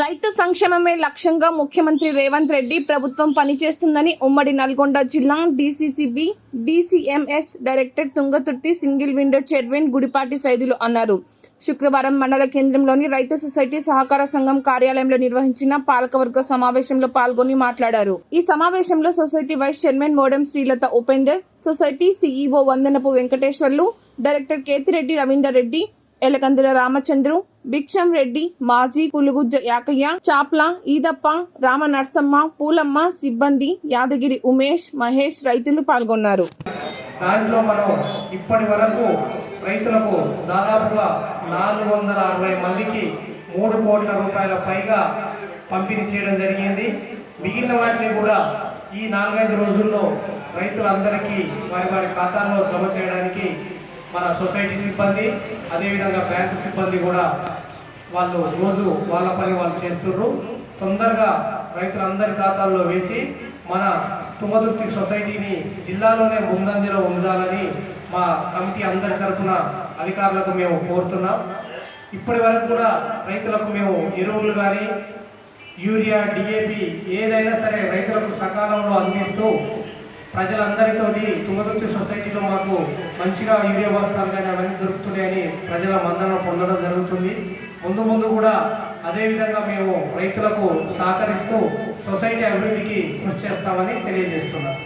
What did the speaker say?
రైతు సంక్షేమమే లక్ష్యంగా ముఖ్యమంత్రి రేవంత్ రెడ్డి ప్రభుత్వం పనిచేస్తుందని ఉమ్మడి నల్గొండ జిల్లా DCCB DCMS director Thungathurthi single window chairman Gudipati Saidulu అన్నారు. శుక్రవారం మండల కేంద్రంలోని రైతు సొసైటీ సహకార సంఘం కార్యాలయంలో నిర్వహించిన పాలకవర్గ సమావేశంలో పాల్గొని మాట్లాడారు. ఈ సమావేశంలో society vice chairman Modem Srilatha Upender society CEO Vandanapu Venkateswarlu director Kethireddy Ravinder Reddy Elakandula Ramachandru Bhiksham Reddy మాజీ పులుగు యాకయ్య చాప్ల ఈదప్ప రామ నర్సమ్మ పూలమ్మ సిబ్బంది యాదగిరి ఉమేష్ మహేష్ రైతులు పాల్గొన్నారు. దాంట్లో మనం ఇప్పటి వరకు రైతులకు దాదాపుగా నాలుగు వందల అరవై మందికి మూడు కోట్ల రూపాయల పైగా పంపిణీ చేయడం జరిగింది. మిగిలిన వాటిని కూడా ఈ నాలుగైదు రోజుల్లో రైతులందరికీ వారి వారి ఖాతాల్లో జమ చేయడానికి మన సొసైటీ సిబ్బంది అదేవిధంగా బ్యాంకు సిబ్బంది కూడా వాళ్ళు రోజు వాళ్ళ పని వాళ్ళు చేస్తున్నారు తొందరగా రైతులందరి ఖాతాల్లో వేసి మన తుమ్మదుర్తి సొసైటీని జిల్లాలోనే ముందంజలో ఉండాలని మా కమిటీ అందరి తరఫున అధికారులకు మేము కోరుతున్నాం. ఇప్పటి వరకు కూడా రైతులకు మేము ఎరువులు కానీ యూరియా డిఏపి ఏదైనా సరే రైతులకు సకాలంలో అందిస్తూ ప్రజలందరితోటి తుంగతుర్తి సొసైటీలో మాకు మంచిగా యూరియా బస్తాలు కానీ అవన్నీ దొరుకుతున్నాయని ప్రజల మందన పొందడం జరుగుతుంది. ముందు ముందు కూడా అదేవిధంగా మేము రైతులకు సహకరిస్తూ సొసైటీ అభివృద్ధికి కృషి చేస్తామని తెలియజేస్తున్నాం.